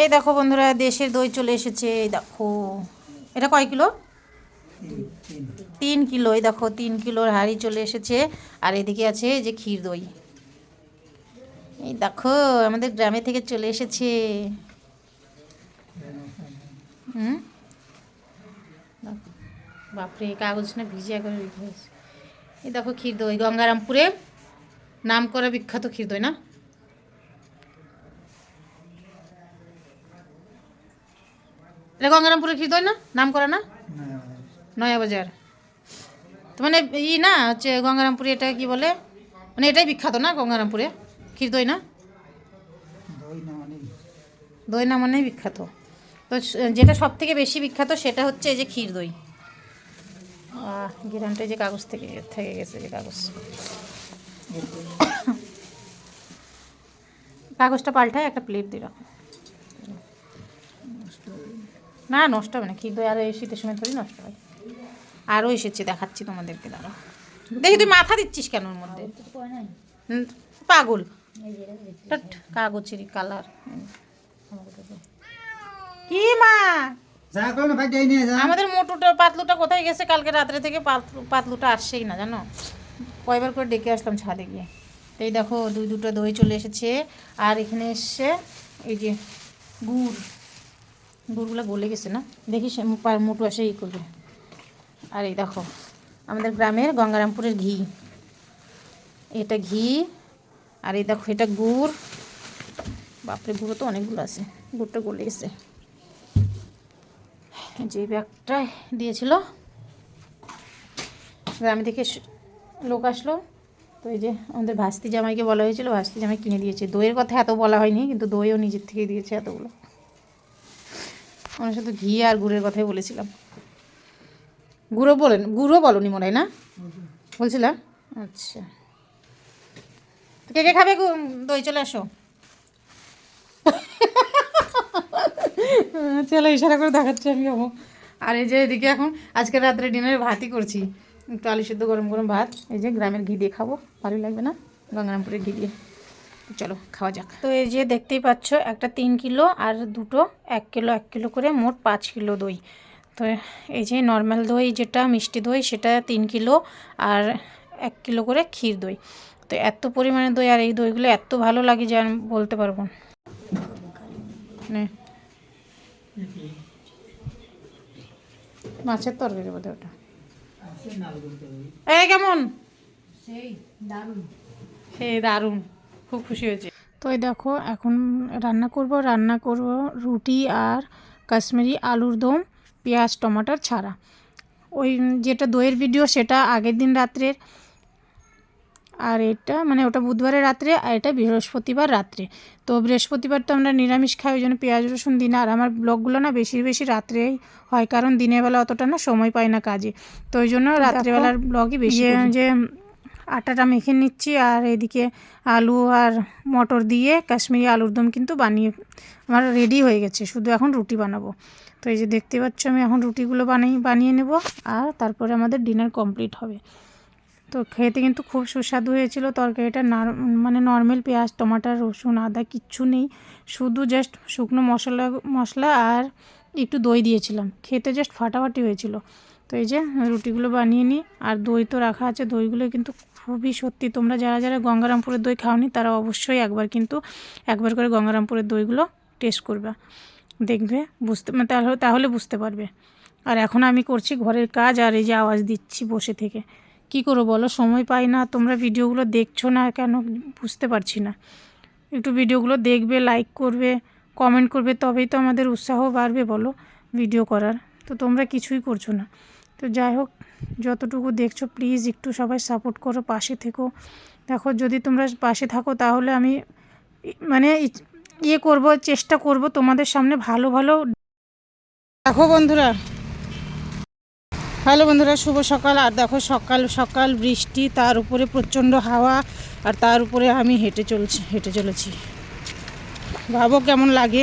এই দেখো বন্ধুরা, দেশের দই চলে এসেছে, এই দেখো। এটা কয় কিলো? তিন কিলো, এই দেখো, তিন কিলোর হাঁড়ি চলে এসেছে। আর এদিকে আছে এই যে ক্ষীর দই। এই দেখো, আমাদের গ্রামে থেকে চলে এসেছে। হুম? বাপরে, কাগজ না ভিজে করে এই দেখো ক্ষীর দই, গঙ্গারামপুরে। নাম করা বিখ্যাত ক্ষীর দই, না? এটা গঙ্গারামপুরের দই না? নাম করা না? নয়া বাজার। তো মানে ই না, হচ্ছে গঙ্গারামপুরে এটা কি বলে? মানে এটাই বিখ্যাত না গঙ্গারামপুরে? ক্ষীর দই না? দই না মানে বিখ্যাত। তো যেটা সব থেকে বেশি বিখ্যাত সেটা হচ্ছে এই যে ক্ষীর দই। গিরানটা যে কাগজ থেকে থেকে গেছে যে কাগজ। কাগজটা পাল্টায়, একটা প্লেট দিয়ে রাখো। না নষ্ট হবে না। ক্ষীর দই আরও এই শীতের সময় থোড়ি নষ্ট হয়। আরও এসেছে দেখাচ্ছি তোমাদেরকে দাঁড়াও। দেখি তুই মাথা দিচ্ছিস কেন ওর মধ্যে? পাগল। কাগজেরই কালার। কি মা? আমাদের মোটুটা পাতলুটা কোথায় গেছে? কালকে রাত্রে থেকে পাতলু পাতলুটা আসছেই না জানো? কয়বার করে ডেকে আসলাম ছাদে গিয়ে। তো এই দেখো দুই দুটো দই চলে এসেছে। আর এখানে এসছে এই যে গুড়। গুড়গুলো গলে গেছে না? দেখি সে মোটু আসে ই করবে। আর এই দেখো, আমাদের গ্রামের গঙ্গারামপুরের ঘি। এটা ঘি, আর এই দেখো, এটা গুড়। বাপরে, গুঁড়ো তো অনেকগুলো আছে। গুড়টা গলে গেছে। যে ব্যাগটা দিয়েছিল, গ্রামে থেকে লোক আসলো। তো এই যে আমাদের ভাস্তি জামাইকে বলা হয়েছিল, ভাস্তি জামাই কিনে দিয়েছে। দইয়ের কথা এত বলা হয়নি, কিন্তু দইও নিজের থেকে দিয়েছে এতগুলো। আমরা শুধু ঘি আর গুড়ের কথাই বলেছিলাম। গুঁড়ো বলেন গুঁড়ো বলনি মনে হয় না? বলছিলাম আচ্ছা। কে কে খাবে? দই? চলে আসো। চলো ইশারা করে দেখাচ্ছি আমি যাব আর এই যে এদিকে এখন, আজকে রাত্রে ডিনারে ভাতই করছি। একটু আলু সেদ্ধ গরম গরম ভাত, এই যে গ্রামের ঘি দিয়ে খাব, ভালোই লাগবে না? গঙ্গারামপুরের ঘি দিয়ে। চলো খাওয়া যাক। তো এই যে দেখতেই পাচ্ছ একটা তিন কিলো আর দুটো এক কিলো এক কিলো করে মোট পাঁচ কিলো দই। তো এই যে নর্মাল দই যেটা মিষ্টি দই সেটা তিন কিলো আর এক কিলো করে ক্ষীর দই। তো এত পরিমাণে দই আর এই দইগুলো এত ভালো লাগে যে আমি বলতে পারব না। নে। মাছের তরকারি বোধ ওটা। এই কেমন? সেই দারুণ। সেই দারুণ। খুব খুশি হয়েছে। তো এই দেখো এখন রান্না করব রান্না করব রুটি আর কাশ্মীরি আলুর দম পেঁয়াজ টমাটোর ছাড়া। ওই যেটা দইয়ের ভিডিও সেটা আগের দিন রাত্রের। আর এটা মানে ওটা বুধবারের রাত্রে আর এটা বৃহস্পতিবার রাত্রে। তো বৃহস্পতিবার তো আমরা নিরামিষ খাই ওই জন্য পেঁয়াজ রসুন দিন। আর আমার ব্লগগুলো না বেশি বেশি রাত্রেই হয় কারণ দিনের বেলা অতটা না সময় পাই না কাজে। তো ওই জন্য রাত্রেবেলার ব্লগই বেশি যে আটাটা মেখে নিচ্ছি আর এদিকে আলু আর মটর দিয়ে কাশ্মীরি আলুর দম কিন্তু বানিয়ে আমার রেডি হয়ে গেছে। শুধু এখন রুটি বানাবো। তো এই যে দেখতে পাচ্ছ, আমি এখন রুটিগুলো বানিয়ে বানিয়ে নেব আর তারপরে আমাদের ডিনার কমপ্লিট হবে। তো খেতে কিন্তু খুব সুস্বাদু হয়েছিল তরকারিটা। নার মানে নর্মাল পেঁয়াজ টমাটার রসুন, আদা কিচ্ছু নেই। শুধু জাস্ট শুকনো মশলা মশলা আর একটু দই দিয়েছিলাম। খেতে জাস্ট ফাটাফাটি হয়েছিল। তো এই যে রুটিগুলো বানিয়ে নিই। আর দই তো রাখা আছে, দইগুলো কিন্তু খুবই সত্যি তোমরা যারা যারা গঙ্গারামপুরের দই খাওনি, তারা অবশ্যই একবার কিন্তু একবার করে গঙ্গারামপুরের দইগুলো টেস্ট করবে। দেখবে, বুঝতে মানে তাহলে তাহলে বুঝতে পারবে। আর এখন আমি করছি ঘরের কাজ আর এই যে আওয়াজ দিচ্ছি বসে থেকে। কি করো বলো? সময় পাই না, তোমরা ভিডিওগুলো দেখছ না কেন বুঝতে পারছি না। একটু ভিডিওগুলো দেখবে লাইক করবে কমেন্ট করবে, তবেই তো আমাদের উৎসাহ বাড়বে বলো ভিডিও করার। তো তোমরা কিছুই করছ না। তো যাই হোক, যতটুকু দেখছ প্লিজ একটু সবাই সাপোর্ট করো, পাশে থেকো। দেখো, যদি তোমরা পাশে থাকো, তাহলে আমি মানে ইয়ে করব, চেষ্টা করব তোমাদের সামনে ভালো ভালো দেখো বন্ধুরা। হ্যালো বন্ধুরা, শুভ সকাল। আর দেখো, সকাল সকাল বৃষ্টি, তার উপরে প্রচণ্ড হাওয়া, আর তার উপরে আমি হেঁটে চলছি, হেঁটে চলেছি। ভাবো কেমন লাগে।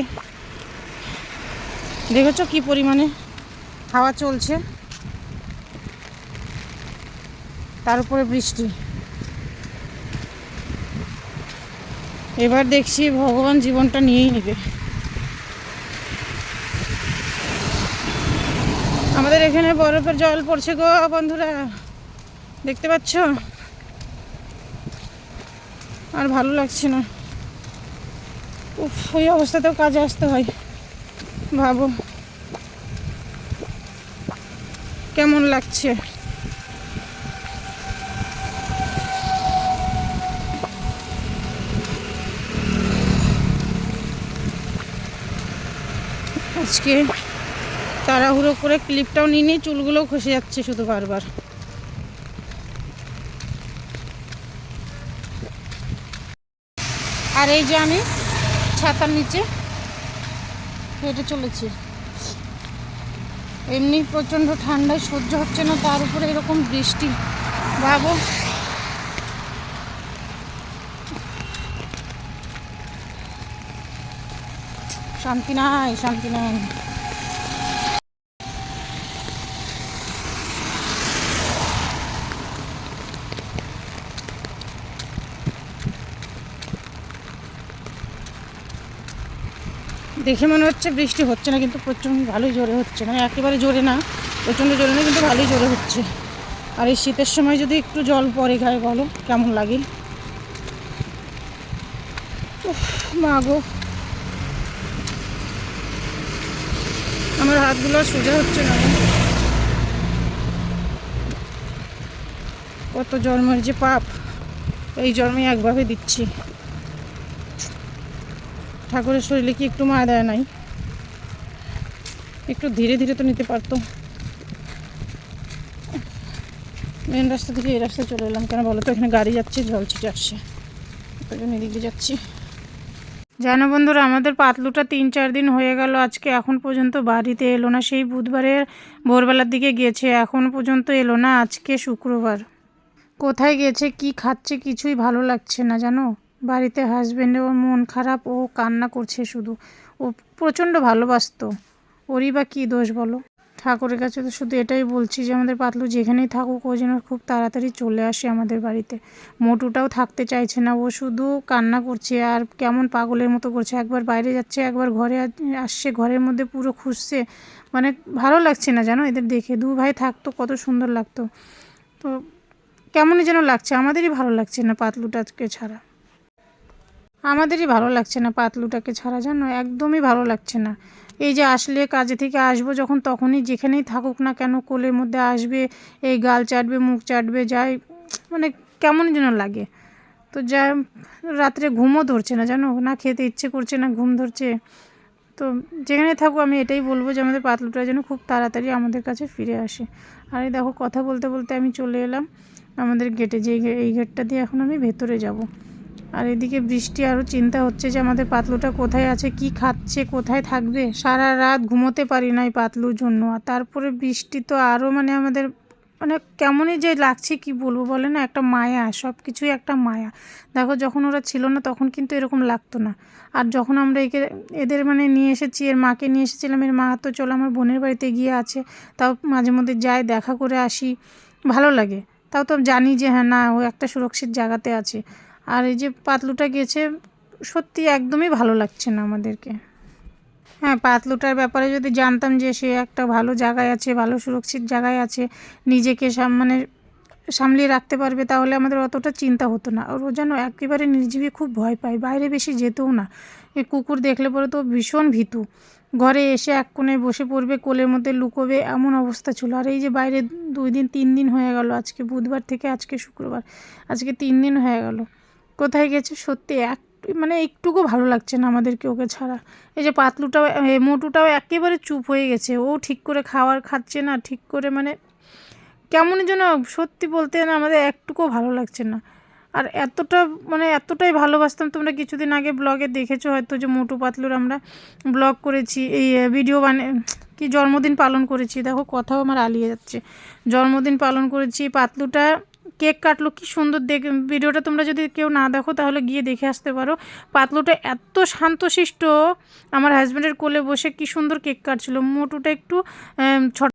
দেখেছ কি পরিমাণে হাওয়া চলছে? তার উপরে বৃষ্টি। এবার দেখছি ভগবান জীবনটা নিয়েই নেবে। আমাদের এখানে বরফের জল পড়ছে গো বন্ধুরা। দেখতে পাচ্ছ? আর ভালো লাগছে না। উফ, ওই অবস্থাতেও কাজে আসতে হয়। ভাবো। কেমন লাগছে? আজকে তাড়াহুড়ো করে ক্লিপটাও নিয়ে নিয়ে চুলগুলোও খসে যাচ্ছে শুধু বারবার। আর এই যে আমি ছাতার নিচে হেঁটে চলেছি। এমনি প্রচণ্ড ঠান্ডায় সহ্য হচ্ছে না, তার উপরে এরকম বৃষ্টি। ভাবো শান্তি নাই শান্তি নাই। দেখে মনে হচ্ছে বৃষ্টি হচ্ছে না, কিন্তু প্রচণ্ড ভালোই জোরে হচ্ছে। মানে একেবারে জোরে না, প্রচণ্ড জোরে না, কিন্তু ভালোই জোরে হচ্ছে। আর এই শীতের সময় যদি একটু জল পরে গায়ে বলো, কেমন লাগে? মা গো। আমার হাতগুলো সোজা হচ্ছে না। কত জন্মের যে পাপ, এই জন্মে একভাবে দিচ্ছি। ঠাকুরের শরীরে কি একটু মায়া দেয় নাই? একটু ধীরে ধীরে তো নিতে পারতো। মেন রাস্তা থেকে এই রাস্তায় চলে এলাম। কেন বলো তো? এখানে গাড়ি যাচ্ছে, জল ছিটে আসছে। এদিক যাচ্ছি। জানো বন্ধুরা, আমাদের পাতলুটা তিন চার দিন হয়ে গেল, আজকে এখন পর্যন্ত বাড়িতে এলো না, সেই বুধবারে ভোরবেলার দিকে গেছে, এখন পর্যন্ত এলো না, আজকে শুক্রবার। কোথায় গেছে, কি খাচ্ছে কিছুই ভালো লাগছে না, জানো? বাড়িতে হাজবেন্ডের ওর মন খারাপ, ও কান্না করছে শুধু, ও প্রচণ্ড ভালোবাসতো, ওরই বা কী দোষ বলো? ঠাকুরের কাছে তো শুধু এটাই বলছি যে, আমাদের পাতলু যেখানেই থাকুক, ও যেন খুব তাড়াতাড়ি চলে আসে আমাদের বাড়িতে। মোটুটাও থাকতে চাইছে না, ও শুধু কান্না করছে আর কেমন পাগলের মতো করছে। একবার বাইরে যাচ্ছে, একবার ঘরে আসছে, ঘরের মধ্যে পুরো খুঁজছে। মানে ভালো লাগছে না জানো এদের দেখে? দু ভাই থাকতো, কত সুন্দর লাগতো। তো কেমনই যেন লাগছে, আমাদেরই ভালো লাগছে না পাতলুটাকে ছাড়া। আমাদেরই ভালো লাগছে না পাতলুটাকে ছাড়া, জানো? একদমই ভালো লাগছে না। এই যে আসলে কাজে থেকে আসব যখন তখনই যেখানেই থাকুক না কেন, কোলের মধ্যে আসবে, এই গাল চাটবে, মুখ চাটবে, যাই মানে কেমন যেন লাগে। তো যা রাত্রে ঘুমও ধরছে না, জানো? না খেতে ইচ্ছে করছে না, ঘুম ধরছে। তো যেখানে থাকুক আমি এটাই বলব যে আমাদের পাতলুটা যেন খুব তাড়াতাড়ি আমাদের কাছে ফিরে আসে। আর এই দেখো, কথা বলতে বলতে আমি চলে এলাম। আমাদের গেটে যে এই গেটটা দিয়ে এখন আমি ভেতরে যাব। আর এদিকে বৃষ্টি আরও চিন্তা হচ্ছে যে আমাদের পাতলুটা কোথায় আছে, কি খাচ্ছে, কোথায় থাকবে? সারা রাত ঘুমোতে পারি না এই পাতলুর জন্য। আর তারপরে বৃষ্টি তো আরও মানে আমাদের মানে কেমনই যে লাগছে কি বলব বলে না? একটা মায়া, সব কিছুই একটা মায়া। দেখো যখন ওরা ছিল না তখন কিন্তু এরকম লাগতো না। আর যখন আমরা একে, এদের মানে নিয়ে এসেছি, এর মাকে নিয়ে এসেছিলাম, এর মা তো চলো আমার বোনের বাড়িতে গিয়ে আছে, তাও মাঝে মধ্যে যাই, দেখা করে আসি, ভালো লাগে। তাও তো জানি যে হ্যাঁ না, ও একটা সুরক্ষিত জায়গাতে আছে। আর এই যে পাতলুটা গেছে, সত্যি একদমই ভালো লাগছে না আমাদেরকে। হ্যাঁ পাতলুটার ব্যাপারে যদি জানতাম যে সে একটা ভালো জায়গায় আছে, ভালো সুরক্ষিত জায়গায় আছে, নিজেকে মানে সামলিয়ে রাখতে পারবে, তাহলে আমাদের অতটা চিন্তা হতো না। আর ও যেন একেবারে নির্জীবী খুব ভয় পায়, বাইরে বেশি যেতেও না। এই কুকুর দেখলে পরে তো ভীষণ ভীতু। ঘরে এসে এক কোণে বসে পড়বে, কোলের মধ্যে লুকোবে, এমন অবস্থা ছিল। আর এই যে বাইরে দুই দিন, তিন দিন হয়ে গেল, আজকে বুধবার থেকে আজকে শুক্রবার, আজকে তিন দিন হয়ে গেল। কোথায় গেছে? সত্যি এক মানে একটুকু ভালো লাগছে না আমাদেরকে ওকে ছাড়া। এই যে পাতলুটাও মোটুটাও একেবারে চুপ হয়ে গেছে। ও ঠিক করে খাওয়ার খাচ্ছে না, ঠিক করে মানে কেমনই যেন সত্যি বলতে না আমাদের একটুকুও ভালো লাগছে না। আর এতটা মানে এতটাই ভালোবাসতাম, তোমরা কিছুদিন আগে ব্লগে দেখেছ হয়তো যে মোটু পাতলুর আমরা ব্লগ করেছি, এই ভিডিও বানে, কি জন্মদিন পালন করেছি। দেখো, কথাও আমার আলিয়ে যাচ্ছে। জন্মদিন পালন করেছি, পাতলুটা কেক কাটলো, কি সুন্দর দেখ, ভিডিওটা তোমরা যদি কেউ না দেখো তাহলে গিয়ে দেখে আসতে পারো। পাতলুটা এত শান্তশিষ্ট, আমার হাজব্যান্ডের কোলে বসে কি সুন্দর কেক কাটছিল। মোটুটা একটু ছোট